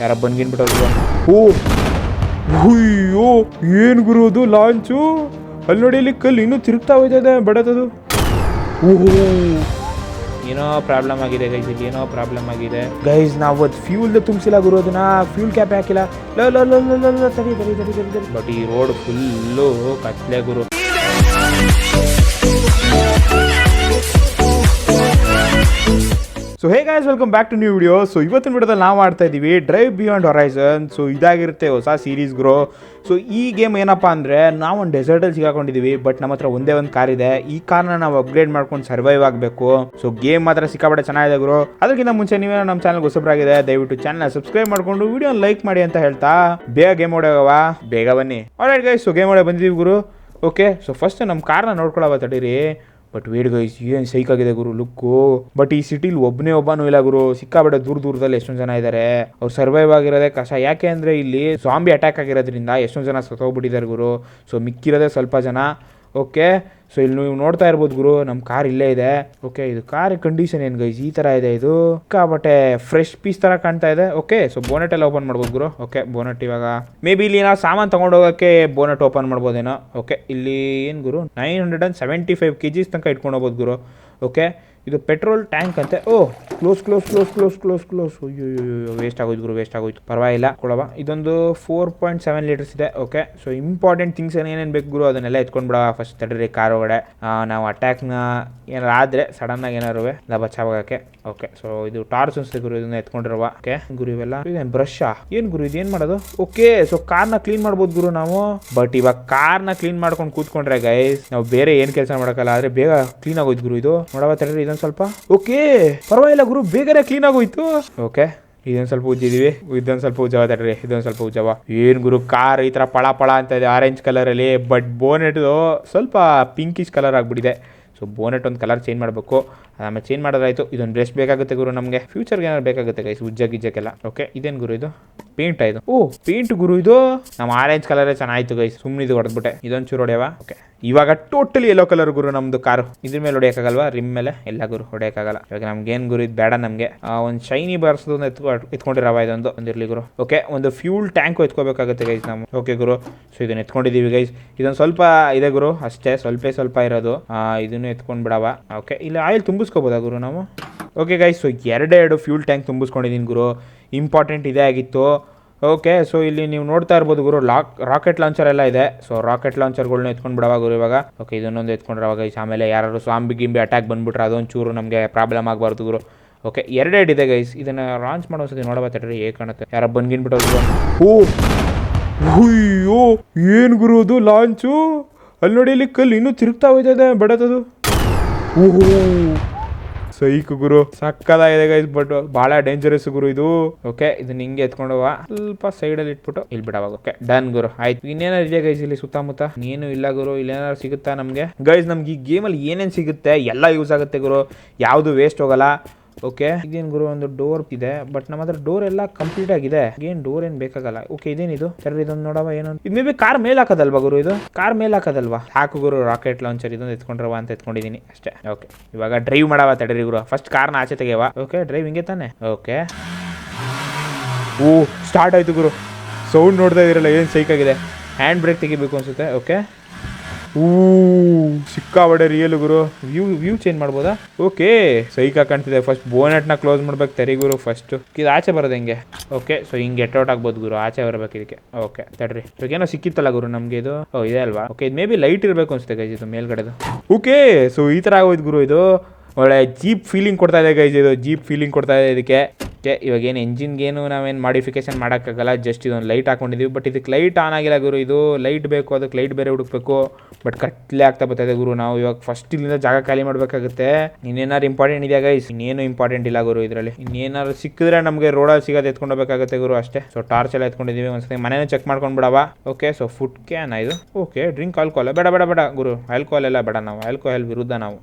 ಯಾರ ಬಂದ್ಗಿನ್ಬಿಟ್ಟವ್ರು ಓ ಅಯ್ಯೋ ಏನು ಗುರು ಅದು ಲಾಂಚು? ಅಲ್ಲಿ ನೋಡಿ ಇಲ್ಲಿ ಕಲ್ಲು ಇನ್ನೂ ತಿರುಗ್ತಾ ಹೋಯ್ತದೆ ಬಡತದು. ಓಹೋ. ಏನೋ ಪ್ರಾಬ್ಲಮ್ ಆಗಿದೆ ಗೈಸ್ ಇಲ್ಲಿ ಏನೋ ಪ್ರಾಬ್ಲಮ್ ಆಗಿದೆ. ಗೈಸ್ ನಾವು ಅದು ಫ್ಯೂಲ್ ತುಂಬಿಸಿಲ್ಲ ಗುರು ಅದನ್ನ. ಫ್ಯೂಲ್ ಕ್ಯಾಪ್ ಹಾಕಿಲ್ಲ. ತರಿ ತರಿ ತರಿ ತರಿ ಲೋ ಲೋ ತಡಿ ತಡಿ ತಡಿ ತಡಿ ತಡಿ. ಬಟ್ ಈ ರೋಡ್ ಫುಲ್ಲು ಕತ್ಲೆ ಗುರು. So hey guys welcome back to new video so ಇವತ್ತಿನ ವಿಡಿಯೋದಲ್ಲಿ ನಾವು ಮಾಡ್ತಾ ಇದ್ದೀವಿ ಡ್ರೈವ್ ಬಿಯಾಂಡ್ ಹೊರೈಸನ್ ಸೊ ಇದಾಗಿರುತ್ತೆ ಹೊಸ ಸೀರೀಸ್ ಗ್ರೋ ಸೊ ಈ ಗೇಮ್ ಏನಪ್ಪ ಅಂದರೆ, ನಾವು ಒಂದು ಡೆಸರ್ಟಲ್ಲಿ ಸಿಗಾಕೊಂಡಿದ್ದೀವಿ ಬಟ್ ನಮ್ಮ ಹತ್ರ ಒಂದೇ ಒಂದು ಕಾರ್ ಇದೆ. ಈ ಕಾರ್ನ ನಾವು ಅಪ್ಗ್ರೇಡ್ ಮಾಡ್ಕೊಂಡು ಸರ್ವೈವ್ ಆಗಬೇಕು. ಸೊ ಗೇಮ್ ಮಾತ್ರ ಸಿಕ್ಕಾಪಟ್ಟೆ ಚೆನ್ನಾಗಿದೆ ಗ್ರೋ ಅದಕ್ಕಿಂತ ಮುಂಚೆ ನೀವೇ ನಮ್ಮ ಚಾನಲ್ ಹೊಸಬ್ರಾಗಿದೆ ದಯವಿಟ್ಟು ಚಾನಲ್ ಸಬ್ಸ್ಕ್ರೈಬ್ ಮಾಡಿಕೊಂಡು ವಿಡಿಯೋ ಲೈಕ್ ಮಾಡಿ ಅಂತ ಹೇಳ್ತಾ, ಬೇಗ ಗೇಮ್ ಹೊಡೆಯವ ಬೇಗ ಬನ್ನಿ. ಆಲ್ರೈಟ್ ಗೈಸ್ ಸೊ ಗೇಮ್ ಹೊಡೆ ಬಂದಿದ್ದೀವಿ ಗುರು. ಓಕೆ ಸೊ ಫಸ್ಟ್ ನಮ್ಮ ಕಾರ್ನ ನೋಡ್ಕೊಳವ ತಡೀರಿ ಬಟ್ ವೇಡ್ ಗೈಸ್ ಏನು ಸೈಕ್ ಆಗಿದೆ ಗುರು ಲುಕ್ಕು ಬಟ್ ಈ ಸಿಟಿಲಿ ಒಬ್ಬನೇ ಒಬ್ಬನೂ ಇಲ್ಲ ಗುರು. ಸಿಕ್ಕಾಬೇಡ ದೂರ ದೂರದಲ್ಲಿ ಎಷ್ಟೊಂದು ಜನ ಇದ್ದಾರೆ ಅವ್ರು ಸರ್ವೈವ್ ಆಗಿರೋದೇ ಕಷ್ಟ. ಯಾಕೆ ಅಂದರೆ ಇಲ್ಲಿ ಜಾಂಬಿ ಅಟ್ಯಾಕ್ ಆಗಿರೋದ್ರಿಂದ ಎಷ್ಟೊಂದು ಜನ ಸತ್ತೋಗ್ಬಿಟ್ಟಿದ್ದಾರೆ ಗುರು. ಸೊ ಮಿಕ್ಕಿರೋದೇ ಸ್ವಲ್ಪ ಜನ. ಓಕೆ ಸೊ ಇಲ್ಲಿ ನೀವು ನೋಡ್ತಾ ಇರ್ಬೋದು ಗುರು ನಮ್ಮ ಕಾರ್ ಇಲ್ಲೇ ಇದೆ. ಓಕೆ ಇದು ಕಾರ್ ಕಂಡೀಷನ್ ಏನು ಗೈಸ್ ಈ ಥರ ಇದೆ ಇದು. ಬಟ್ಟೆ ಫ್ರೆಶ್ ಪೀಸ್ ಥರ ಕಾಣ್ತಾ ಇದೆ. ಓಕೆ ಸೊ ಬೋನೆಟ್ ಎಲ್ಲ ಓಪನ್ ಮಾಡ್ಬೋದು ಗುರು. ಓಕೆ ಬೋನೆಟ್ ಇವಾಗ. ಮೇ ಬಿ ಇಲ್ಲಿ ನಾವು ಸಾಮಾನು ತೊಗೊಂಡು ಹೋಗೋಕ್ಕೆ ಬೋನೆಟ್ ಓಪನ್ ಮಾಡ್ಬೋದೇನೋ. ಓಕೆ ಇಲ್ಲಿ ಏನು ಗುರು nine hundred and seventy five K Gs ತನಕ ಇಟ್ಕೊಂಡು ಹೋಗ್ಬೋದು ಗುರು. ಓಕೆ ಇದು ಪೆಟ್ರೋಲ್ ಟ್ಯಾಂಕ್ ಅಂತೆ. ಓ, close close close close close close. ಅಯ್ಯೋ ವೇಸ್ಟ್ ಆಗೋಯ್ತು ಗುರು ವೇಸ್ಟ್ ಆಗೋಯ್ತು. ಪರವಾಗಿಲ್ಲ ಕೊಡವ ಇದೊಂದು ಫೋರ್ ಪಾಯಿಂಟ್ ಸೆವೆನ್ ಲೀಟರ್ಸ್ ಇದೆ. ಓಕೆ ಸೊ ಇಂಪಾರ್ಟೆಂಟ್ ಥಿಂಗ್ಸ್ ಏನೇನು ಬೇಕು ಗುರು, ಅದನ್ನೆಲ್ಲ ಎತ್ಕೊಂಡು ಬಿಡವ ಫಸ್ಟ್ ತಡೀರಿ ಕಾರ್ ಒಳಗಡೆ. ನಾವು ಅಟ್ಯಾಕ್ನ ಏನಾರು ಆದರೆ ಆಗಿ ಏನಾರು ಇಲ್ಲ ಬಚಾವಾಗಕ್ಕೆ. ಓಕೆ ಸೊ ಇದು ಟಾರ್ಚ್ ಅನ್ಸುತ್ತೆ ಗುರು, ಇದನ್ನ ಎತ್ಕೊಂಡಿರುವ. ಓಕೆ ಗುರು, ಇವೆಲ್ಲ ಇದೇನು ಬ್ರಷಾ ಏನು ಗುರು ಇದೇನು ಮಾಡೋದು? ಓಕೆ ಸೊ ಕಾರ್ನ ಕ್ಲೀನ್ ಮಾಡ್ಬೋದು ಗುರು ನಾವು. ಬಟ್ ಇವಾಗ ಕಾರ್ನ ಕ್ಲೀನ್ ಮಾಡ್ಕೊಂಡು ಕೂತ್ಕೊಂಡ್ರೆ ಗೈಸ್ ನಾವು ಬೇರೆ ಏನು ಕೆಲಸ ಮಾಡೋಕ್ಕಲ್ಲ, ಆದರೆ ಬೇಗ ಕ್ಲೀನ್ ಆಗೋಯ್ತು ಗುರು ಇದು. ನೋಡವ ತಡ್ರಿ, ಇದೊಂದು ಸ್ವಲ್ಪ? ಓಕೆ, ಪರವಾಗಿಲ್ಲ ಗುರು, ಬೇಗನೆ ಕ್ಲೀನ್ ಆಗೋಯ್ತು. ಓಕೆ ಇದೊಂದು ಸ್ವಲ್ಪ ಉಜ್ಜಿದೀವಿ. ಇದೊಂದು ಸ್ವಲ್ಪ ಉಜ್ಜವ ತಡ್ರಿ, ಇದೊಂದು ಸ್ವಲ್ಪ ಉಜ್ಜವ. ಏನು ಗುರು ಕಾರ್ ಈ ಥರ ಪಳ ಪಳ ಅಂತ ಇದೆ ಆರೆಂಜ್ ಕಲರಲ್ಲಿ ಬಟ್ ಬೋನೆಟ್ ಸ್ವಲ್ಪ ಪಿಂಕಿಶ್ ಕಲರ್ ಆಗಿಬಿಟ್ಟಿದೆ. ಸೊ ಬೋನೆಟ್ ಒಂದು ಕಲರ್ ಚೇಂಜ್ ಮಾಡಬೇಕು. ಆಮೇಲೆ ಚೇಂಜ್ ಮಾಡೋದಾಯ್ತು ಇದೊಂದು ಬ್ರಷ್ ಬೇಕಾಗುತ್ತೆ ಗುರು ನಮಗೆ. ಫ್ಯೂಚರ್ಗೆ ಏನಾದ್ರು ಬೇಕಾಗುತ್ತೆ ಗೈಸ್ ಉಜ್ಜ ಗಿಜ್ಜಕ್ಕೆಲ್ಲ. ಓಕೆ ಇದೇನು ಗುರು ಇದು? ಪೇಂಟ್ ಇದು? ಓ ಪೇಂಟ್ ಗುರು ಇದು? ನಮ್ಮ ಆರೆಂಜ್ ಕಲರೇ ಚೆನ್ನಾಗಿತ್ತು ಗೈಸ್ ಸುಮ್ಮನೆ ಇದು ಹೊಡೆದ್ಬಿಟ್ಟೆ. ಇದೊಂದು ಚೂರು ಹೊಡೆಯವಾ? ಓಕೆ ಇವಾಗ ಟೋಟಲಿ ಎಲ್ಲೋ ಕಲರ್ ಗುರು ನಮ್ದು ಕಾರು ಇದ್ರ ಮೇಲೆ ಹೊಡೆಯೋಕ್ಕಾಗಲ್ವಾ? ರಿಮ್ ಮೇಲೆ ಎಲ್ಲ ಗುರು ಹೊಡೆಯೋಕ್ಕಾಗಲ್ಲ. ಇವಾಗ ನಮ್ಗೆ ಏನು ಗುರು, ಇದು ಬೇಡ ನಮಗೆ. ಒಂದು ಶೈನಿ ಬರ್ಸೋದು ಒಂದು ಎತ್ಕೊ ಎತ್ಕೊಂಡಿರವ ಇದೊಂದು. ಒಂದಿರಲಿ ಗುರು. ಓಕೆ ಒಂದು ಫ್ಯೂಲ್ ಟ್ಯಾಂಕು ಎತ್ಕೋಬೇಕಾಗುತ್ತೆ ಗೈಸ್ ನಾವು. ಓಕೆ ಗುರು. ಸೊ ಇದನ್ನ ಎತ್ಕೊಂಡಿದ್ದೀವಿ ಗೈಸ್ ಇದೊಂದು ಸ್ವಲ್ಪ ಇದೆ ಗುರು. ಅಷ್ಟೇ, ಸ್ವಲ್ಪ ಸ್ವಲ್ಪ ಇರೋದು. ಇದನ್ನು ಎತ್ಕೊಂಡು ಬಿಡವ ಓಕೆ ಇಲ್ಲಿ ಆಯಿಲ್ ತುಂಬಿಸ್ಕೋಬೋದಾ ಗುರು ನಾವು? ಓಕೆ ಗೈಸ್ ಸೊ ಎರಡೆರಡು ಫ್ಯೂಲ್ ಟ್ಯಾಂಕ್ ತುಂಬಿಸ್ಕೊಂಡಿದ್ದೀನಿ ಗುರು. ಇಂಪಾರ್ಟೆಂಟ್ ಇದೇ ಆಗಿತ್ತು. ಓಕೆ ಸೊ ಇಲ್ಲಿ ನೀವು ನೋಡ್ತಾ ಇರ್ಬೋದು ಗುರು, ಲಾಕ್, ರಾಕೆಟ್ ಲಾಂಚರ್ ಎಲ್ಲ ಇದೆ. ಸೊ ರಾಕೆಟ್ ಲಾಂಚರ್ಗಳನ್ನ ಎತ್ಕೊಂಡು ಬಿಡುವಾಗ ಗುರು ಇವಾಗ. ಓಕೆ ಇದನ್ನೊಂದು ಎತ್ಕೊಂಡ್ರವಾಗ ಅವಾಗ ಆಮೇಲೆ ಯಾರು ಸ್ವಾಂಬಿ ಗಿಂಬಿ ಅಟ್ಯಾಕ್ ಬಂದ್ಬಿಟ್ರೆ ಅದೊಂದು ಚೂರು ನಮಗೆ ಪ್ರಾಬ್ಲಮ್ ಆಗಬಾರ್ದು ಗುರು. ಓಕೆ ಎರಡೆರಡು ಇದೆ ಗೈಸ್ ಇದನ್ನ ಲಾಂಚ್ ಮಾಡೋ ಸತಿ ನೋಡವ ತಡ್ರಿ ಏ ಕಾಣುತ್ತೆ. ಯಾರ ಬಂದ್ಗಿನ್ಬಿಟ್ಟು ಓ, ಅಯ್ಯೋ, ಏನು ಗುರು ಅದು ಲಾಂಚು ಅಲ್ಲಿ ನೋಡಿ, ಇಲ್ಲಿ ಕಲ್ಲು ಇನ್ನೂ ತಿರುಗ್ತಾ ಹೋಯ್ತದೆ, ಬಡತದು. ಓಹೋ. ಸೈಕ್ ಗುರು ಸಕ್ಕದಾಗಿದೆ ಗೈಸ್ ಬಟ್ ಬಹಳ ಡೇಂಜರಸ್ ಗುರು ಇದು. ಓಕೆ ಇದನ್ನ ಹಿಂಗೆ ಎತ್ಕೊಂಡು ಹೋಗ ಸ್ವಲ್ಪ ಅಲ್ಲಿ ಇಟ್ಬಿಟ್ಟು ಇಲ್ಲಿ ಬಿಡವಾಗ ಓಕೆ ಡನ್ ಗುರು, ಆಯ್ತು. ಇನ್ನೇನಾರು ಇದೆ ಗೈಸ್ ಇಲ್ಲಿ ಸುತ್ತಮುತ್ತ? ಏನು ಇಲ್ಲ ಗುರು, ಇಲ್ಲೇನಾದ್ರು ಸಿಗುತ್ತಾ ನಮಗೆ? ಗೈಸ್ ನಮ್ಗೆ ಈ ಗೇಮಲ್ಲಿ ಏನೇನು ಸಿಗುತ್ತೆ? ಎಲ್ಲ ಯೂಸ್ ಆಗುತ್ತೆ ಗುರು. ಯಾವುದು ವೇಸ್ಟ್ ಹೋಗಲ್ಲ. ಓಕೆ ಇದೇನು ಗುರು, ಒಂದು ಡೋರ್ ಇದೆ ಬಟ್ ನಮ್ಮ ಹತ್ರ ಡೋರ್ ಎಲ್ಲ ಕಂಪ್ಲೀಟ್ ಆಗಿದೆ. ಏನ್ ಡೋರ್ ಏನ್ ಬೇಕಾಗಲ್ಲ. ಓಕೆ ಇದೇನಿದು ಸರ್, ಇದೊಂದು ನೋಡವ ಏನು ಇದು ಮೇ ಬಿ ಕಾರ್ ಮೇಲೆ ಹಾಕೋದಲ್ವಾ ಗುರು ಇದು? ಕಾರ್ ಮೇಲೆ ಹಾಕೋದಲ್ವಾ? ಹಾಕು ಗುರು ರಾಕೆಟ್ ಲಾಂಚರ್ ಇದೊಂದು ಎತ್ಕೊಂಡ್ರವ ಅಂತ ಎತ್ಕೊಂಡಿದೀನಿ ಅಷ್ಟೇ. ಓಕೆ ಇವಾಗ ಡ್ರೈವ್ ಮಾಡವ ತಡೀರಿ ಗುರು. ಫಸ್ಟ್ ಕಾರ್ನ ಆಚೆ ತೆಗೆಯವ ಓಕೆ ಡ್ರೈವ್ ಹಿಂಗೆ ತಾನೆ? ಓಕೆ ಓ ಸ್ಟಾರ್ಟ್ ಆಯ್ತು ಗುರು. ಸೌಂಡ್ ನೋಡ್ತಾ ಇದೀರಲ್ಲ, ಏನು ಸೈಕ್ ಆಗಿದೆ? ಹ್ಯಾಂಡ್ ಬ್ರೇಕ್ ತೆಗಿಬೇಕು ಅನ್ಸುತ್ತೆ. ಓಕೆ ಸಿಕ್ಕಾಬಡೆ ರಿಯಲ್ ಗುರು. ವ್ಯೂ ವ್ಯೂ ಚೇಂಜ್ ಮಾಡ್ಬೋದಾ? ಓಕೆ ಸೈಕ ಕಾಣ್ತಿದೆ. ಫಸ್ಟ್ ಬೋನೆಟ್ನ ಕ್ಲೋಸ್ ಮಾಡ್ಬೇಕು. ತೆರಿ ಗುರು ಫಸ್ಟ್ ಇದು ಆಚೆ ಬರೋದು ಹೆಂಗೆ? ಓಕೆ ಸೊ ಹಿಂಗೆ ಗೆಟ್ ಔಟ್ ಆಗ್ಬೋದು ಗುರು. ಆಚೆ ಬರಬೇಕು ಇದಕ್ಕೆ. ಓಕೆ ತಡ್ರಿ. ಏನೋ ಸಿಕ್ಕಿತ್ತಲ್ಲ ಗುರು ನಮಗೆ ಇದು? ಓ ಇದೆ ಅಲ್ವಾ? ಓಕೆ ಇದು ಮೇ ಬಿ ಲೈಟ್ ಇರಬೇಕು ಅನ್ಸುತ್ತೆ ಗೈಸ್ ಇದು ಮೇಲ್ಗಡೆದು. ಓಕೆ ಸೊ ಈ ಥರ ಆಗೋಯ್ತು ಗುರು ಇದು. ಒಳ್ಳೆ ಜೀಪ್ ಫೀಲಿಂಗ್ ಕೊಡ್ತಾ ಇದೆ ಗೈಸ್ ಇದು ಜೀಪ್ ಫೀಲಿಂಗ್ ಕೊಡ್ತಾ ಇದೆ ಇದಕ್ಕೆ. ಇವಾಗ ಏನು ಎಂಜಿನ್ಗೇನು ನಾವೇನು ಮಾಡಿಫಿಕೇಶನ್ ಮಾಡೋಕ್ಕಾಗಲ್ಲ ಜಸ್ಟ್ ಇದೊಂದು ಲೈಟ್ ಹಾಕೊಂಡಿದ್ದೀವಿ ಬಟ್ ಇದಕ್ಕೆ ಲೈಟ್ ಆನ್ ಆಗಿಲ್ಲ ಗುರು. ಇದು ಲೈಟ್ ಬೇಕು, ಅದಕ್ಕೆ ಲೈಟ್ ಬೇರೆ ಹುಡುಕ್ಬೇಕು. ಬಟ್ ಕಟ್ಲೆ ಆಗ್ತಾ ಬರ್ತಾಯಿದೆ ಗುರು. ನಾವು ಇವಾಗ ಫಸ್ಟ್ ಇಲ್ಲಿಂದ ಜಾಗ ಖಾಲಿ ಮಾಡಬೇಕಾಗುತ್ತೆ. ಇನ್ನೇನಾರು ಇಂಪಾರ್ಟೆಂಟ್ ಇದೆಯಾ ಗೈಸ್ ಇನ್ನೇನು ಇಂಪಾರ್ಟೆಂಟ್ ಇಲ್ಲ ಗುರು ಇದರಲ್ಲಿ. ಇನ್ನೇನಾದ್ರು ಸಿಕ್ಕಿದ್ರೆ ನಮಗೆ ರೋಡಲ್ಲಿ ಸಿಗೋದು ಎತ್ಕೊಂಡು ಹೋಗಬೇಕಾಗುತ್ತೆ ಗುರು ಅಷ್ಟೇ. ಸೊ ಟಾರ್ಚ್ ಎಲ್ಲ ಎತ್ಕೊಂಡಿದ್ದೀವಿ ಒಂದ್ಸತಿ ಮನೇನೂ ಚೆಕ್ ಮಾಡ್ಕೊಂಡು ಬಿಡವ ಓಕೆ ಸೊ ಫುಡ್ ಕ್ಯಾನ್ ಇದು ಓಕೆ ಡ್ರಿಂಕ್ ಆಲ್ಕೋಹಾಲ್ ಬೇಡ ಬೇಡ ಬೇಡ ಗುರು. ಆಲ್ಕೋಹಾಲ್ ಎಲ್ಲ ಬೇಡ ನಾವು. ಆಲ್ಕೋಹಾಲ್ ವಿರುದ್ಧ ನಾವು.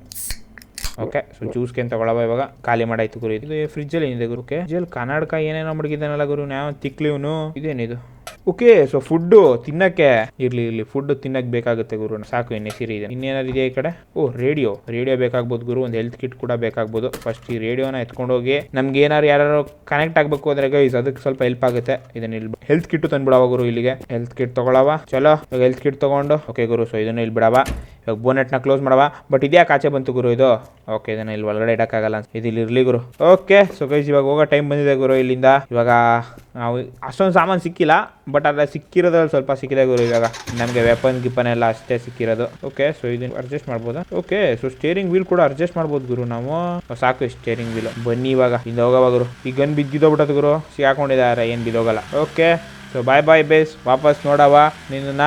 ಓಕೆ ಸೊ ಜ್ಯೂಸ್ಗೆ ಅಂತ ತಗೊಳವ ಇವಾಗ? ಖಾಲಿ ಮಾಡಾಯ್ತು ಗುರು, ಇದು ಫ್ರಿಜ್ಜಲ್ಲಿ ಏನಿದೆ ಗುರು? ಫ್ರಿಜ್ ಫ್ರಿಜ್ಜಲ್ಲಿ ಕನ್ನಡಕ ಏನೇನೋ ಮಡಗಿದ್ದಾನಲ್ಲ ಗುರು ನಾವು ತಿಕ್ಲಿವ್ನು ಇದೇನಿದು? ಓಕೆ ಸೊ ಫುಡ್ಡು ತಿನ್ನಕ್ಕೆ, ಇರ್ಲಿ ಇರ್ಲಿ ಫುಡ್ ತಿನ್ನಕ್ಕೆ ಬೇಕಾಗುತ್ತೆ ಗುರು. ಸಾಕು, ಇನ್ನೇ ಸಿರಿ ಇದೆ. ಇನ್ನೇನಾದ್ರು ಈ ಕಡೆ? ಓ, ರೇಡಿಯೋ. ರೇಡಿಯೋ ಬೇಕಾಗ್ಬೋದು ಗುರು. ಒಂದು ಹೆಲ್ತ್ ಕಿಟ್ ಕೂಡ ಬೇಕಾಗ್ಬೋದು. ಫಸ್ಟ್ ಈ ರೇಡಿಯೋನ ಎತ್ಕೊಂಡು ಹೋಗಿ ನಮ್ಗೆ ಏನಾರು ಯಾರು ಕನೆಕ್ಟ್ ಆಗ್ಬೇಕು ಅಂದ್ರೆ ಗೈಸ್ ಅದಕ್ಕೆ ಸ್ವಲ್ಪ ಹೆಲ್ಪ್ ಆಗುತ್ತೆ. ಇದನ್ನ ಇಲ್ಲಿ ಹೆಲ್ತ್ ಕಿಟ್ ತಂದ್ಬಿಡವ ಗುರು ಇಲ್ಲಿಗೆ. ಹೆಲ್ತ್ ಕಿಟ್ ತಗೊಳವ. ಚಲೋ. ಇವಾಗ ಹೆಲ್ತ್ ಕಿಟ್ ತಗೊಂಡು. ಓಕೆ ಗುರು ಸೊ ಇದನ್ನ ಇಲ್ಲಿ ಬಿಡವ. ಇವಾಗ ಬೋನೆಟ್ನ ಕ್ಲೋಸ್ ಮಾಡವ. ಬಟ್ ಇದ್ಯಾಕೆ ಆಚೆ ಬಂತು ಗುರು ಇದು? ಓಕೆ ಇದನ್ನ ಇಲ್ಲಿ ಒಳಗಡೆ ಇಡಕ್ಕಾಗಲ್ಲ ಇದು ಇಲ್ಲಿ ಇರ್ಲಿ ಗುರು. ಓಕೆ ಸೊ ಗೈಸ್ ಇವಾಗ ಹೋಗೋ ಟೈಮ್ ಬಂದಿದೆ ಗುರು ಇಲ್ಲಿಂದ. ಇವಾಗ ನಾವು ಅಷ್ಟೊಂದು ಸಾಮಾನು ಸಿಕ್ಕಿಲ್ಲ. ಬಟ್ ಅಲ್ಲ ಸಿಕ್ಕಿರೋದ್ರಲ್ಲಿ ಸ್ವಲ್ಪ ಸಿಕ್ಕಿದೆ ಗುರು ಇವಾಗ. ನಮಗೆ ವೆಪನ್ ಗಿಪನ್ ಎಲ್ಲ ಅಷ್ಟೇ ಸಿಕ್ಕಿರೋದು. ಓಕೆ ಸೊ ಇದನ್ನ ಅಡ್ಜಸ್ಟ್ ಮಾಡ್ಬೋದು. ಓಕೆ ಸೊ ಸ್ಟೇರಿಂಗ್ ವೀಲ್ ಕೂಡ ಅಡ್ಜಸ್ಟ್ ಮಾಡ್ಬೋದು ಗುರು ನಾವು. ಸಾಕು ಸ್ಟೇರಿಂಗ್ ವೀಲ್ ಬನ್ನಿ ಇವಾಗ. ಇಲ್ಲಿ ಹೋಗವ ಗುರು. ಈ ಗನ್ ಬಿದ್ದಿದ್ದೋಗ್ಬಿಟ್ಟದು ಗುರು. ಸಿಗಾಕೊಂಡಿದ್ದಾರೆ ಏನು ಬಿದ್ದೋಗಲ್ಲ. Okay so bye bye base ವಾಪಸ್ ನೋಡವ ನಿನ್ನ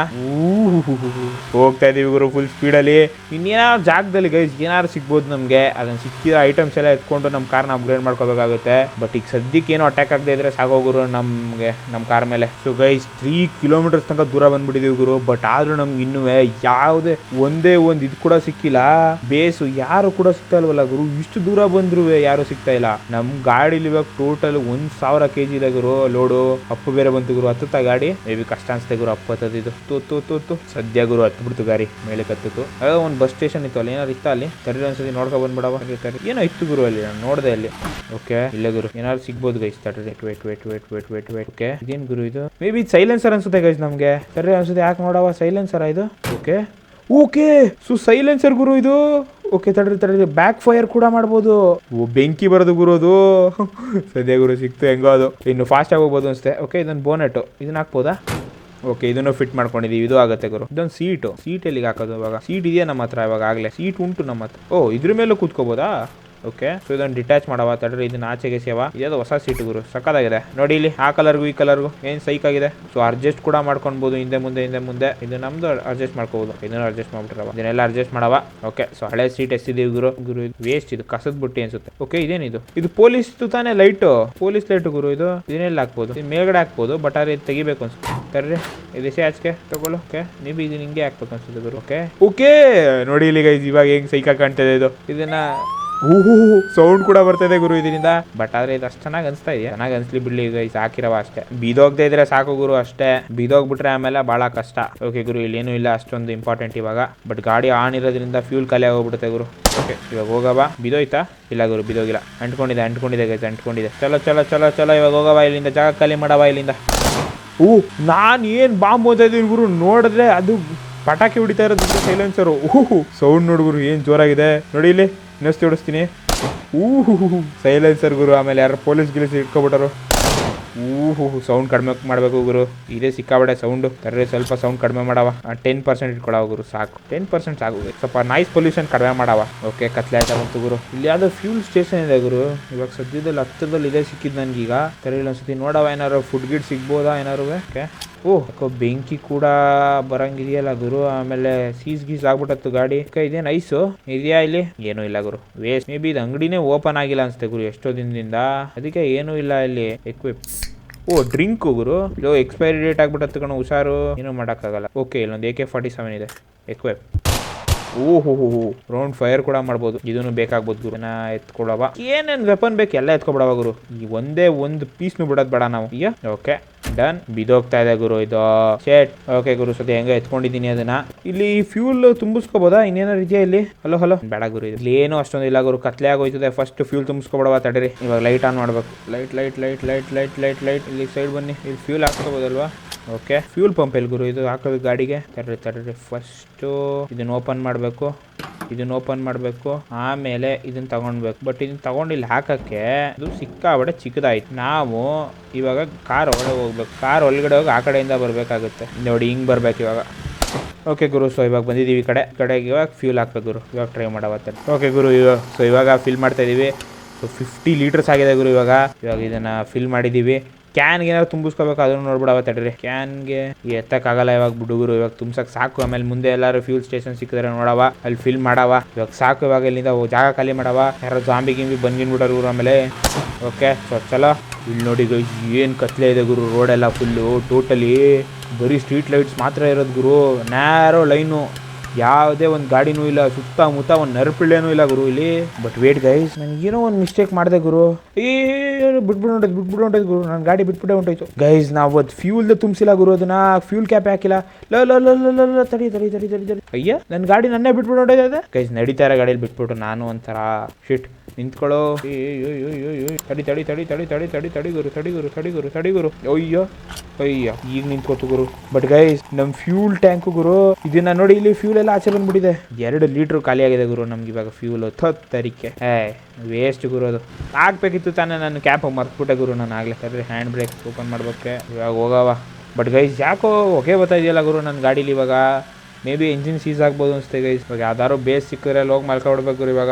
ಹೋಗ್ತಾ ಇದೀವಿ ಗುರು ಫುಲ್ ಸ್ಪೀಡಲ್ಲಿ ಇನ್ನೇನಾದ್ರು ಜಾಗದಲ್ಲಿ ಗೈಸ್ ಏನಾದ್ರು ಸಿಗ್ಬೋದು ನಮಗೆ. ಅದನ್ನ ಸಿಕ್ಕಿರೋ ಐಟಮ್ಸ್ ಎಲ್ಲ ಎತ್ಕೊಂಡು ನಮ್ಮ ಕಾರ್ನ ಅಪ್ಗ್ರೇಡ್ ಮಾಡ್ಕೋಬೇಕಾಗುತ್ತೆ. ಬಟ್ ಈಗ ಸದ್ಯಕ್ಕೆ ಏನೋ ಅಟ್ಯಾಕ್ ಆಗದೆ ಇದ್ರೆ ಸಾಗೋಗುರು ನಮಗೆ ನಮ್ಮ ಕಾರ್ ಮೇಲೆ. ಸೊ ಗೈಸ್ ತ್ರೀ ಕಿಲೋಮೀಟರ್ಸ್ ತನಕ ದೂರ ಬಂದ್ಬಿಟ್ಟಿದೀವಿ ಗುರು. ಬಟ್ ಆದ್ರೂ ನಮ್ಗೆ ಇನ್ನೂ ಯಾವುದೇ ಒಂದೇ ಒಂದು ಇದು ಕೂಡ ಸಿಕ್ಕಿಲ್ಲ. ಬೇಸು ಯಾರು ಕೂಡ ಸಿಗ್ತಾ ಇಲ್ವಲ್ಲ ಗುರು? ಇಷ್ಟು ದೂರ ಬಂದ್ರು ಯಾರು ಸಿಗ್ತಾ ಇಲ್ಲ. ನಮ್ ಗಾಡಿಲಿ ಇವಾಗ ಟೋಟಲ್ ಒಂದ್ ಸಾವಿರ ಕೆ ಜಿ ಇದೆ ಗುರು ಲೋಡು ಅಪ್ಪು ಬೇರೆ ಬಂತು ಗುರು ಹತ್ತುತ್ತಾ ಗಾಡಿ. ಮೇ ಬಿ ಕಷ್ಟ ಅನ್ಸುತ್ತೆ ಗುರು ಅಪ್ಪತ್ತದ ಇದು. ತು ತು ತು ತು. ಸದ್ಯ ಗುರು ಹತ್ಬಿಡ್ತು ಗಾಡಿ, ಮೇಲೆ ಕತ್ತಿತ್ತು. ಅದೇ ಒಂದು ಬಸ್ ಸ್ಟೇಷನ್ ಇತ್ತು ಅಲ್ಲಿ ಏನಾರು ಇತ್ತ ಅಲ್ಲಿ? ತರಿ ಒಂದ್ಸತಿ ನೋಡ್ಕೊ ಬಂದ್ಬಿಡವ. ಏನೋ ಇತ್ತು ಗುರು ಅಲ್ಲಿ, ನಾನು ನೋಡ್ದೆ ಅಲ್ಲಿ. ಓಕೆ ಇಲ್ಲ ಗುರು. ಏನಾದ್ರು ಸಿಗ್ಬೋದು ಗೈಸ್ ತಡ್ರಿ wait wait wait wait wait wait okay ಇದೇನ್ ಗುರು ಇದು? ಮೇ ಬಿ ಸೈಲೆನ್ಸರ್ ಅನ್ಸುತ್ತೆ ಗೈಸ್ ನಮ್ಗೆ. ತರ್ರಿ ಅನ್ಸುತ್ತೆ ಯಾಕೆ ನೋಡವ ಸೈಲೆನ್ಸರ್ ಇದು? ಓಕೆ ಓಕೆ ಸೊ ಸೈಲೆನ್ಸರ್ ಗುರು ಇದು? ಓಕೆ, ತಡ್ರಿ ತಡ್ರಿ ಬ್ಯಾಕ್ ಫೈರ್ ಕೂಡ ಮಾಡ್ಬೋದು. ಬೆಂಕಿ ಬರೋದು ಗುರು ಅದು ಸದ್ಯ ಗುರು, ಸಿಕ್ತು ಹೆಂಗೋ ಅದು. ಇನ್ನು ಫಾಸ್ಟ್ ಆಗಿ ಹೋಗ್ಬೋದು ಅನ್ಸುತ್ತೆ. ಓಕೆ ಇದೊಂದು ಬೋನೆಟ್ ಇದನ್ನ ಹಾಕ್ಬೋದಾ? ಓಕೆ ಇದನ್ನು ಫಿಟ್ ಮಾಡ್ಕೊಂಡಿದೀವಿ. ಇದು ಆಗುತ್ತೆ ಗುರು. ಇದೊಂದು ಸೀಟು ಸೀಟ್ ಎಲ್ಲಿಗೆ ಹಾಕೋದು ಇವಾಗ? ಸೀಟ್ ಇದೆಯಾ ನಮ್ಮ ಹತ್ರ? ಇವಾಗ ಆಗಲೇ. ಸೀಟ್ ಉಂಟು ನಮ್ಮ ಹತ್ರ. ಓ, ಇದ್ರ ಮೇಲೂ ಕೂತ್ಕೋಬೋದಾ? ಓಕೆ ಸೊ ಇದನ್ನ ಡಿಟ್ಯಾಚ್ ಮಾಡವ, ತಡ್ರಿ, ಇದನ್ನ ಆಚೆಗೆ ಸೇವ. ಇದು ಹೊಸ ಸೀಟ್ ಗುರು ಸಕ್ಕದಾಗಿದೆ ನೋಡಿ ಇಲ್ಲಿ, ಆ ಕಲರ್ಗೂ ಈ ಕಲರ್ಗೂ ಏನು ಸೈಕ್ ಆಗಿದೆ? ಸೊ ಅಡ್ಜಸ್ಟ್ ಕೂಡ ಮಾಡ್ಕೊಬಹುದು ಹಿಂದೆ ಮುಂದೆ ಹಿಂದೆ ಮುಂದೆ. ಇದು ನಮ್ದು ಅಡ್ಜಸ್ಟ್ ಮಾಡ್ಕೋಬಹುದು ಇದನ್ನು ಅಡ್ಜಸ್ಟ್ ಮಾಡ್ಬಿಟ್ರವ. ಇದನ್ನೆಲ್ಲ ಅಡ್ಜಸ್ಟ್ ಮಾಡವ. ಓಕೆ ಸೊ ಹಳೆ ಸೀಟ್ ಎಷ್ಟಿದೀವಿ ಗುರು? ಗುರು, ಇದು ವೇಸ್ಟ್ ಇದು ಕಸದ ಬುಟ್ಟಿ ಅನ್ಸುತ್ತೆ. ಓಕೆ ಇದೇನಿದು ಇದು? ಪೊಲೀಸ್ ತಾನೇ ಲೈಟು ಪೊಲೀಸ್ ಲೈಟ್ ಗುರು, ಇದು ಇದನ್ನೆಲ್ಲ ಹಾಕ್ಬಹುದು ಇದು ಮೇಲ್ಗಡೆ ಹಾಕ್ಬಹುದು ಬಟ್ ಆದ್ರೆ ಇದು ತೆಗಿಬೇಕು ಅನ್ಸುತ್ತೆ. ತರ್ರಿ ಎಸೆ ಆಚೆಗೆ ತಗೊಳ್ಳು. ಓಕೆ ನೀವು ಇದು ನಿಂಗೆ ಹಾಕ್ಬೇಕು ಅನ್ಸುತ್ತೆ ಗುರು. ಓಕೆ ಓಕೆ ನೋಡಿ ಇಲ್ಲಿ ಇವಾಗ ಹೆಂಗ್ ಸೈಕ ಇದೆ ಇದು. ಇದನ್ನ ಊಹು ಸೌಂಡ್ ಕೂಡ ಬರ್ತಿದೆ ಗುರು ಇದರಿಂದ. ಬಟ್ ಆದ್ರೆ ಇದು ಅಷ್ಟು ಚೆನ್ನಾಗಿ ಅನ್ಸ್ತಾ ಇದೆಯಾ? ಚೆನ್ನಾಗಿ ಅನ್ಸ್ಲಿ ಬಿಡ್ಲಿ ಈಗ ಸಾಕಿರವ ಅಷ್ಟೇ. ಬಿದೋಗ್ದೇ ಇದ್ರೆ ಸಾಕು ಗುರು ಅಷ್ಟೇ. ಬಿದೋಗ್ಬಿಟ್ರೆ ಆಮೇಲೆ ಬಹಳ ಕಷ್ಟ. ಓಕೆ ಗುರು ಇಲ್ಲೇನು ಇಲ್ಲ, ಅಷ್ಟೊಂದು ಇಂಪಾರ್ಟೆಂಟ್ ಇವಾಗ. ಬಟ್ ಗಾಡಿ ಆನ್ ಇರೋದ್ರಿಂದ ಫ್ಯೂಲ್ ಖಾಲಿ ಆಗೋಗ್ಬಿಡುತ್ತೆ ಗುರು. ಓಕೆ ಇವಾಗ ಹೋಗವ. ಬಿದೋಯ್ತಾ? ಇಲ್ಲ ಗುರು, ಬಿದೋಗಿಲ್ಲ. ಅಂಟ್ಕೊಂಡಿದೆ ಅಂಟ್ಕೊಂಡಿದೆ ಗೈಸ್ ಅಂಟ್ಕೊಂಡಿದೆ. ಚಲೋ ಚಲೋ ಚಲೋ ಚಲೋ, ಇವಾಗ ಹೋಗವ ಇಲ್ಲಿಂದ. ಜಾಗ ಖಾಲಿ ಮಾಡವ ಇಲ್ಲಿಂದ. ಓ, ನಾನು ಏನು ಬಾಂಬ್ ಓದ್ತಾ ಗುರು? ನೋಡಿದ್ರೆ ಅದು ಪಟಾಕಿ ಹೊಡಿತಾ ಇರೋದು ಸೈಲೆನ್ಸರು ಸೌಂಡ್ ನೋಡು ಗುರು, ಏನು ಜೋರಾಗಿದೆ. ನೋಡಿ ಇಲ್ಲಿ. ಇನ್ನಷ್ಟು ಹೊಡಿಸ್ತೀನಿ ಊಹು ಸೈಲೆನ್ಸರ್ ಗುರು, ಆಮೇಲೆ ಯಾರು ಪೊಲೀಸ್ ಗಿಲೀಸ್ ಇಟ್ಕೊಬಿಟ್ಟರು ಊಹು ಸೌಂಡ್ ಕಡಿಮೆ ಮಾಡಬೇಕು ಗುರು. ಇದೇ ಸಿಕ್ಕಾಬೇಡ ಸೌಂಡು ತರ್ರೆ, ಸ್ವಲ್ಪ ಸೌಂಡ್ ಕಡಿಮೆ ಮಾಡವ. ಟೆನ್ ಪರ್ಸೆಂಟ್ ಇಟ್ಕೊಳವ ಗುರು, ಸಾಕು. ಟೆನ್ ಪರ್ಸೆಂಟ್ ಸಾಕು ಸ್ವಲ್ಪ ನಾಯ್ಸ್ ಪೊಲ್ಯೂಷನ್ ಕಡಿಮೆ ಮಾಡವ. ಓಕೆ ಕತ್ಲೆ ಆಯ್ತಾ ಬಂತು ಗುರು. ಇಲ್ಲಿ ಯಾವುದೋ ಫ್ಯೂಲ್ ಸ್ಟೇಷನ್ ಇದೆ ಗುರು. ಇವಾಗ ಸದ್ಯದಲ್ಲಿ ಹತ್ತಿರದಲ್ಲಿ ಇದೇ ಸಿಕ್ಕಿದ್ದು ನನಗೀಗ ತರಿ ಒಂದ್ಸತಿ ನೋಡವ ಏನಾರು ಫುಡ್ ಗಿಡ್ ಸಿಗ್ಬೋದಾ ಏನಾರು? ಓಕೆ ಓ ಯಾಕೋ ಬೆಂಕಿ ಕೂಡ ಬರಂಗಿದೆಯಲ್ಲ ಗುರು. ಆಮೇಲೆ ಸೀಸ್ ಗೀಸ್ ಆಗ್ಬಿಟ್ಟತ್ತು ಗಾಡಿ. ಅಕ್ಕ, ಇದೇನು ಐಸು ಇದೆಯಾ ಇಲ್ಲಿ? ಏನೂ ಇಲ್ಲ ಗುರು. ವೇಸ್ಟ್ ಮೇ ಬಿ ಇದು ಅಂಗಡಿನೇ ಓಪನ್ ಆಗಿಲ್ಲ ಅನ್ಸುತ್ತೆ ಗುರು ಎಷ್ಟೋ ದಿನದಿಂದ. ಅದಕ್ಕೆ ಏನೂ ಇಲ್ಲ ಇಲ್ಲಿ. ಎಕ್ವಿಪ್ ಓ, ಡ್ರಿಂಕ್ ಗುರು. ಇದು ಎಕ್ಸ್ಪೈರಿ ಡೇಟ್ ಆಗ್ಬಿಟ್ಟತ್ತು ಕಣ, ಹುಷಾರು. ಏನೂ ಮಾಡೋಕ್ಕಾಗಲ್ಲ. ಓಕೆ ಇಲ್ಲೊಂದು ಎ ಕೆ ಫಾರ್ಟಿ ಸೆವೆನ್ ಇದೆ. ಎಕ್ವಿಪ್ ಓಹೋ ರೌಂಡ್ ಫೈರ್ ಕೂಡ ಮಾಡ್ಬೋದು. ಇದನ್ನು ಬೇಕಾಗ್ಬೋದು ಗುರು. ಎತ್ಕೊಳವ ಏನೇನ್ ವೆಪನ್ ಬೇಕು ಎಲ್ಲ ಎತ್ಕೊಬಿಡವ ಗುರು. ಈ ಒಂದೇ ಒಂದು ಪೀಸ್ನು ಬಿಡೋದ್ ಬೇಡ ನಾವು. ಈಗ ಓಕೆ ಡನ್ ಬಿದೋಗ್ತಾ ಇದೆ ಗುರು ಇದು. ಶೇಟ್ ಓಕೆ ಗುರು. ಸದ್ಯ ಹೆಂಗ ಎತ್ಕೊಂಡಿದ್ದೀನಿ ಅದನ್ನ. ಇಲ್ಲಿ ಫ್ಯೂಲ್ ತುಂಬಿಸ್ಕೋಬೋದಾ? ಇನ್ನೇನಾರು ಇದೆಯಾ ಇಲ್ಲಿ? ಹಲೋ ಹಲೋ ಬೇಡ ಗುರು ಇಲ್ಲಿ ಏನು ಅಷ್ಟೊಂದು ಇಲ್ಲ ಗುರು. ಕತ್ಲೆ ಆಗೋಯ್ತದೆ. ಫಸ್ಟ್ ಫ್ಯೂಲ್ ತುಂಬಿಸ್ಕೊಬಿಡವ ತಡೀರಿ. ಇವಾಗ ಲೈಟ್ ಆನ್ ಮಾಡ್ಬೇಕು. Light light light light light light light ಇಲ್ಲಿ ಸೈಡ್ ಬನ್ನಿ. ಇಲ್ಲಿ ಫ್ಯೂಲ್ ಹಾಕ್ಕೋಬೋದಲ್ವಾ ಓಕೆ ಫ್ಯೂಲ್ ಪಂಪ್ ಎಲ್ಲಿ ಗುರು? ಇದು ಹಾಕೋದು ಗಾಡಿಗೆ? ತರ್ರಿ ತರ್ರಿ. ಫಸ್ಟು ಇದನ್ನ ಓಪನ್ ಮಾಡಬೇಕು. ಇದನ್ನ ಓಪನ್ ಮಾಡಬೇಕು. ಆಮೇಲೆ ಇದನ್ನ ತಗೊಳ್ಬೇಕು ಬಟ್ ಇದನ್ನ ತಗೊಂಡಿಲ್ಲಿ ಹಾಕಕ್ಕೆ ಇದು ಸಿಕ್ಕಾಬಡೆ ಚಿಕ್ಕದಾಯ್ತು. ನಾವು ಇವಾಗ ಕಾರ್ ಒಳಗೆ ಹೋಗ್ಬೇಕು. ಕಾರ್ ಒಳಗಡೆ ಹೋಗಿ ಆ ಕಡೆಯಿಂದ ಬರಬೇಕಾಗುತ್ತೆ. ನೋಡಿ, ಹಿಂಗೆ ಬರ್ಬೇಕು ಇವಾಗ. ಓಕೆ ಗುರು ಸೊ ಇವಾಗ ಬಂದಿದ್ದೀವಿ ಈ ಕಡೆ. ಕಡೆಗೆ ಇವಾಗ ಫ್ಯೂಲ್ ಹಾಕ್ಬೇಕು ಗುರು. ಇವಾಗ ಟ್ರೈ ಮಾಡವತ್ತೆ ಓಕೆ ಗುರು, ಇವಾಗ ಸೊ ಇವಾಗ ಫಿಲ್ ಮಾಡ್ತಾ ಇದ್ದೀವಿ ಸೊ ಫಿಫ್ಟಿ ಲೀಟರ್ಸ್ ಆಗಿದೆ ಗುರು ಇವಾಗ. ಇವಾಗ ಇದನ್ನು ಫಿಲ್ ಮಾಡಿದ್ದೀವಿ ಕ್ಯಾನ್ಗೆ ಏನಾದ್ರು ತುಂಬಿಸ್ಕೋಬೇಕು ಅದನ್ನು ನೋಡ್ಬಿಡವ ತಡ್ರಿ ಕ್ಯಾನ್ಗೆ ಎತ್ತಕ್ಕಾಗಲ್ಲ ಇವಾಗ ಹುಡುಗರು, ಇವಾಗ ತುಂಬಸಕ್ ಸಾಕು. ಆಮೇಲೆ ಮುಂದೆ ಎಲ್ಲಾರು ಫ್ಯೂಲ್ ಸ್ಟೇಷನ್ ಸಿಕ್ಕಿದ್ರೆ ನೋಡವ, ಅಲ್ಲಿ ಫಿಲ್ ಮಾಡವ. ಇವಾಗ ಸಾಕು ಇವಾಗ ಇಲ್ಲಿಂದ ಜಾಗ ಖಾಲಿ ಮಾಡವ. ಯಾರೋ ಜಾಂಬಿ ಗಿಂಬಿ ಬಂದ್ಗಿನ್ಬಿಡೋರು ಇವ್ರು ಆಮೇಲೆ. ಓಕೆ ಸೊ ಚಲೋ. ಇಲ್ಲಿ ನೋಡಿ ಏನು ಕತ್ಲೆ ಇದೆ ಗುರು ರೋಡ್ ಎಲ್ಲ ಫುಲ್ಲು ಟೋಟಲಿ ಬರೀ ಸ್ಟ್ರೀಟ್ ಲೈಟ್ಸ್ ಮಾತ್ರ ಇರೋದು ಗುರು. ನ್ಯಾರೋ ಲೈನು ಯಾವುದೇ ಒಂದು ಗಾಡಿನೂ ಇಲ್ಲ, ಸುತ್ತಮುತ್ತ ಒಂದು ನರ್ಪಿಳ್ಳೇನೂ ಇಲ್ಲ ಗುರು ಇಲ್ಲಿ. ಬಟ್ ವೇಟ್ ಗೈಸ್ ಏನೋ ಒಂದು ಮಿಸ್ಟೇಕ್ ಮಾಡಿದೆ ಗುರು. ಏ ಬಿಟ್ಬಿಟ್ಟು ಹೊಂಟೈತೆ ಬಿಟ್ಬಿಟ್ಟು ಹೊಂಟೈತೆ ಗುರು. ನನ್ನ ಗಾಡಿ ಬಿಟ್ಬಿಟ್ಟೆ ಹೊಂಟೋಯ್ತು. ಗೈಸ್ ನಾವು ಅದು ಫ್ಯೂಲ್ ತುಂಬಿಸಿಲ್ಲ ಗುರು ಅದನ್ನ. ಫ್ಯೂಲ್ ಕ್ಯಾಪ್ ಹಾಕಿಲ್ಲ. ಲ ಲ ಲ ಲ ಲ ತಡಿ ತಡಿ ತಡಿ ತಡಿ ತಡಿ. ಅಯ್ಯ ನನ್ನ ಗಾಡಿ ನನ್ನೇ ಬಿಟ್ಬಿಟ್ಟು ಹೊಂಟೈತೆ ಗೈಸ್ ನಡೀತಾ ಗಾಡಿಯಲ್ಲಿ ಬಿಟ್ಬಿಟ್ಟು ನಾನು ಒಂಥರ. ಶಿಟ್ ನಿಂತ್ಕೊಳ್ಳೋ. ತಡಿ ತಡಿ ತಡಿ ತಡಿ ತಡಿ ತಡಿ ತಡಿ ಗುರು ತಡಿ ಗುರು ತಡಿ ಗುರು ತಡಿ ಗುರು. ಅಯ್ಯೋ ಅಯ್ಯೋ. ಈಗ ನಿಂತ್ಕೋತು ಗುರು. ಬಟ್ ಗೈಸ್ ನಮ್ಮ ಫ್ಯೂಲ್ ಟ್ಯಾಂಕು ಗುರು, ಇದನ್ನ ನೋಡಿ ಇಲ್ಲಿ ಫ್ಯೂಲ್ ಎಲ್ಲ ಆಚೆ ಬಂದ್ಬಿಟ್ಟಿದೆ. ಎರಡು ಲೀಟ್ರ್ ಖಾಲಿ ಆಗಿದೆ ಗುರು ನಮ್ಗೆ ಇವಾಗ ಫ್ಯೂಲ್ ತರಿಕೆ ಏ ವೇಸ್ಟ್ ಗುರು ಅದು. ಹಾಕ್ಬೇಕಿತ್ತು ತಾನೇ ನಾನು ಕ್ಯಾಪ್ ಮರ್ತ್ಬಿಟ್ಟೆ ಗುರು ನಾನು ಆಗ್ಲೇ. ಸರಿ ಹ್ಯಾಂಡ್ ಬ್ರೇಕ್ ಓಪನ್ ಮಾಡ್ಬೇಕೆ. ಇವಾಗ ಹೋಗವ ಬಟ್ ಗೈಸ್ ಯಾಕೋ ಹೊಗೆ ಬರ್ತಾ ಇದೆಯಲ್ಲ ಗುರು ನನ್ನ ಗಾಡೀಲಿ ಇವಾಗ? ಮೇ ಬಿ ಇಂಜಿನ್ ಸೀಸ್ ಆಗ್ಬೋದು ಅನಿಸುತ್ತೆ ಗೈಸ್ ಇವಾಗ ಯಾವ್ದಾದ್ರು ಬೇಸ್ ಸಿಕ್ಕಿದ್ರೆ ಅಲ್ಲಿ ಹೋಗಿ ಮಲ್ಕೊಬಿಡ್ಬೇಕು ಇವಾಗ.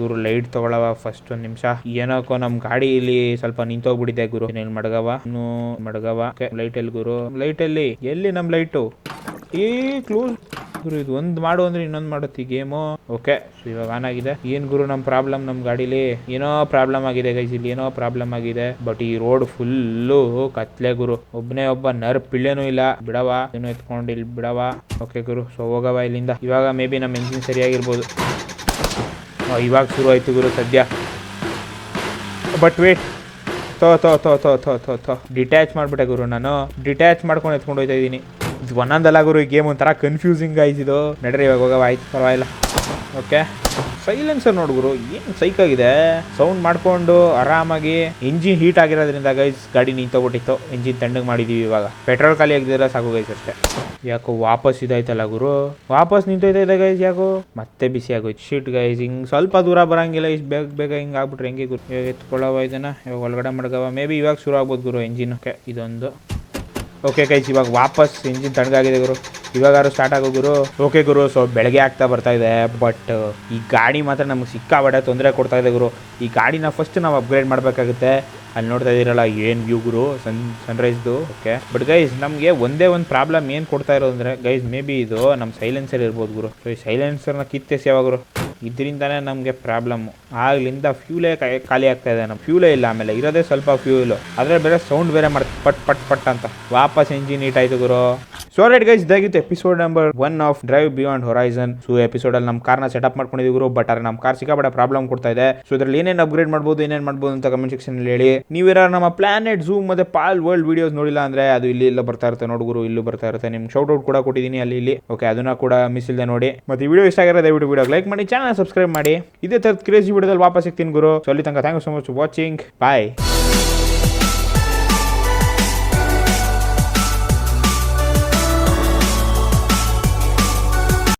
ಗುರು ಲೈಟ್ ತಗೊಳವ ಫಸ್ಟ್ ಒಂದ್ ನಿಮಿಷ. ಏನಕ್ಕೋ ನಮ್ ಗಾಡಿ ಇಲ್ಲಿ ಸ್ವಲ್ಪ ನಿಂತೋಗ್ಬಿಟ್ಟಿದೆ ಗುರು. ಏನೇನ್ ಮಡಗವ ಇನ್ನು ಮಡಗವ ಲೈಟ್ ಎಲ್ಲಿ ಗುರು. ಲೈಟ್ ಎಲ್ಲಿ ಎಲ್ಲಿ ನಮ್ ಲೈಟು ಈ ಕ್ಲೋಸ್ ಗುರು, ಇದು ಒಂದ್ ಮಾಡು ಅಂದ್ರೆ ಇನ್ನೊಂದ್ ಮಾಡುತ್ತಿ ಗೇಮು. ಓಕೆ ಇವಾಗ ಆನ್ ಆಗಿದೆ. ಏನ್ ಗುರು, ನಮ್ ಪ್ರಾಬ್ಲಮ್ ನಮ್ ಗಾಡಿಲಿ? ಏನೋ ಪ್ರಾಬ್ಲಮ್ ಆಗಿದೆ ಗೈಸ್ ಇಲ್ಲಿ ಏನೋ ಪ್ರಾಬ್ಲಮ್ ಆಗಿದೆ. ಬಟ್ ಈ ರೋಡ್ ಫುಲ್ಲು ಕತ್ಲೆ ಗುರು. ಒಬ್ನೇ ಒಬ್ಬ ನರ್ ಪಿಳ್ಳೆನೂ ಇಲ್ಲ. ಬಿಡವ? ಏನು ಎತ್ಕೊಂಡು ಇಲ್ಲಿ ಬಿಡವ? ಓಕೆ ಗುರು ಸೊ ಹೋಗವ ಇಲ್ಲಿಂದ. ಇವಾಗ ಮೇ ಬಿ ನಮ್ಮ ಎಂಜಿನ್ ಸರಿಯಾಗಿರ್ಬೋದು ಇವಾಗ ಶುರು ಆಯ್ತು ಗುರು ಸದ್ಯ. ಬಟ್ ವೇಟ್ ತೋ ತೋ ತೋ ತೋ ತೋ ತೋ ತೋ. ಡಿಟ್ಯಾಚ್ ಮಾಡ್ಬಿಟ್ಟೆ ಗುರು ನಾನು. ಡಿಟ್ಯಾಚ್ ಮಾಡ್ಕೊಂಡು ಎತ್ಕೊಂಡು ಹೋಯ್ತಾ ಇದ್ದೀನಿ. ಇದು ಒಂದೊಂದಲ್ಲ ಗುರು ಈ ಗೇಮ್ ಒಂಥರ ಕನ್ಫ್ಯೂಸಿಂಗ್ ಆಯ್ತು ಇದು. ನಡ್ರಿ ಇವಾಗ ಹೋಗವ, ಆಯ್ತು, ಪರವಾಗಿಲ್ಲ. ಓಕೆ ಸೈಲೆನ್ಸರ್ ನೋಡು ಗುರು, ಏನು ಆಗಿದೆ? ಸೌಂಡ್ ಮಾಡ್ಕೊಂಡು ಆರಾಮಾಗಿ ಇಂಜಿನ್ ಹೀಟ್ ಆಗಿರೋದ್ರಿಂದ ಗೈಸ್ ಗಾಡಿ ನಿಂತೋಗ್ಬಿಟ್ಟಿತ್ತು ಇಂಜಿನ್ ತಣ್ಣಗೆ ಮಾಡಿದೀವಿ ಇವಾಗ. ಪೆಟ್ರೋಲ್ ಖಾಲಿ ಆಗಿದ್ರೆ ಸಾಕು ಗೈಸ್ ಅಷ್ಟೇ. ಯಾಕೋ ವಾಪಸ್ ಇದಾಯ್ತಲ್ಲ ಗುರು? ವಾಪಸ್ ನಿಂತೋಯ್ತಾ ಗೈಸ್ ಯಾಕೋ? ಮತ್ತೆ ಬಿಸಿ ಆಗೋಯ್ತು. ಶೀಟ್ ಗೈಸ್ ಹಿಂಗ್ ಸ್ವಲ್ಪ ದೂರ ಬರಂಗಿಲ್ಲ, ಇಷ್ಟು ಬೇಗ ಬೇಗ ಹಿಂಗ್ ಆಗ್ಬಿಟ್ರೆ ಹೆಂಗೆ ಗುರು? ಎತ್ಕೊಳ್ಳವ ಇದನ್ನ, ಇವಾಗ ಒಳಗಡೆ ಮಡ್ಗವ. ಮೇ ಬಿ ಇವಾಗ ಶುರು ಆಗ್ಬೋದು ಗುರು ಇಂಜಿನ್ ಓಕೆ ಇದೊಂದು. ಓಕೆ ಕೈಸ್ ಇವಾಗ ವಾಪಸ್ ಇಂಜಿನ್ ತಣ್ಣಗಾಗಿದೆ ಗುರು. ಇವಾಗಾರು ಸ್ಟಾರ್ಟ್ ಆಗೋ ಗುರು. ಓಕೆ ಗುರು ಸೊ ಬೆಳಗ್ಗೆ ಆಗ್ತಾ ಬರ್ತಾ ಇದೆ ಬಟ್ ಈ ಗಾಡಿ ಮಾತ್ರ ನಮ್ಗೆ ಸಿಕ್ಕಾಬಟ್ಟೆ ತೊಂದರೆ ಕೊಡ್ತಾ ಇದೆ ಗುರು. ಈ ಗಾಡಿನ ಫಸ್ಟ್ ನಾವು ಅಪ್ಗ್ರೇಡ್ ಮಾಡಬೇಕಾಗುತ್ತೆ. ಅಲ್ಲಿ ನೋಡ್ತಾ ಇದ್ದೀರಲ್ಲ ಏನು ವ್ಯೂ ಗುರು? ಸನ್ ಸನ್ರೈಸ್ದು ಓಕೆ ಬಟ್ ಗೈಸ್ ನಮಗೆ ಒಂದೇ ಒಂದು ಪ್ರಾಬ್ಲಮ್ ಏನು ಕೊಡ್ತಾ ಇರೋದು ಅಂದರೆ ಗೈಸ್ ಮೇ ಬಿ ಇದು ನಮ್ಮ ಸೈಲೆನ್ಸರ್ ಇರ್ಬೋದು ಗುರು. ಸೊ ಈ ಸೈಲೆನ್ಸರ್ನ ಕಿತ್ತೆಸಿ ಯಾವಾಗ ಇದರಿಂದನೇ ನಮಗೆ ಪ್ರಾಬ್ಲಮ್ಮು ಆಗ್ಲಿಂದ ಫ್ಯೂಲೇ ಖಾಲಿ ಆಗ್ತಾ ಇದೆ ನಮ್ಮ ಫ್ಯೂಲೇ ಇಲ್ಲ ಆಮೇಲೆ. ಇರೋದೇ ಸ್ವಲ್ಪ ಫ್ಯೂಲು ಆದರೆ ಬೇರೆ ಸೌಂಡ್ ಬೇರೆ ಮಾಡ್ತು ಪಟ್ ಪಟ್ ಪಟ್ ಅಂತ. ವಾಪಸ್ ಇಂಜಿನ್ ಆಯ್ತು ಗುರು. ಸೊ ರೈಟ್ ಗೈಸ್ ಇದಾಗಿತ್ತು episode number one of drive beyond horizon so episode ಅಲ್ಲಿ ನಮ್ಮ ಕಾರ್ನ ಸೆಟಪ್ ಗುರು ಬಟ್ ಆದ್ರೆ ನಮ್ಮ ಕಾರ್ ಸಿಕ್ಕಾಬಡ ಪ್ರಾಬ್ಲಮ್ ಕೊಡ್ತಾ ಇದೆ. ಸೊ ಇದ್ರಲ್ಲಿ ಏನೇನು ಅಪ್ಗ್ರೇಡ್ ಮಾಡ್ಬೋದು, ಏನೇನು ಮಾಡ್ಬೋದು ಅಂತ ಕಮೆಂಟ್ ಸೆಕ್ಷನ್ ಅಲ್ಲಿ ಹೇಳಿ. ನೀವಿರೋ ನಮ್ಮ ಪ್ಲಾನೆಟ್ ಝೂಮ್ ಮತ್ತೆ ಪಾಲ್ ವರ್ಲ್ಡ್ ವಿಡಿಯೋಸ್ ನೋಡಿಲ್ಲ ಅಂದ್ರೆ ಅದು ಇಲ್ಲಿ ಎಲ್ಲ ಬರ್ತಾ ಇರುತ್ತೆ. ನೋಡು ಗುರು, ಇಲ್ಲೂ ಬರ್ತಾ ಇರುತ್ತೆ. ನಿಮ್ಗೆ ಶೌಟ್ ಔಟ್ ಕೂಡ ಕೊಟ್ಟಿದ್ದೀನಿ ಅಲ್ಲಿ ಇಲ್ಲಿ. ಓಕೆ ಅದನ್ನ ಕೂಡ ಮಿಸ್ ಇಲ್ಲದೆ ನೋಡಿ. ಮತ್ತೆ ವಿಡಿಯೋ ಇಷ್ಟ ಆಗಿರೋ ದಯವಿಟ್ಟು ವಿಡಿಯೋ ಲೈಕ್ ಮಾಡಿ ಚಾನಲ್ ಸಬ್ಸ್ಕ್ರೈಬ್ ಮಾಡಿ. ಇದೇ ತರದ ಕ್ರೇಜಿ ವಿಡಿಯೋದಲ್ಲಿ ವಾಪಸ್ ಸಿಗ್ತೀನಿ ಗುರು. ಸೊ ಅಲ್ಲಿ ತನಕ thank you so much watching bye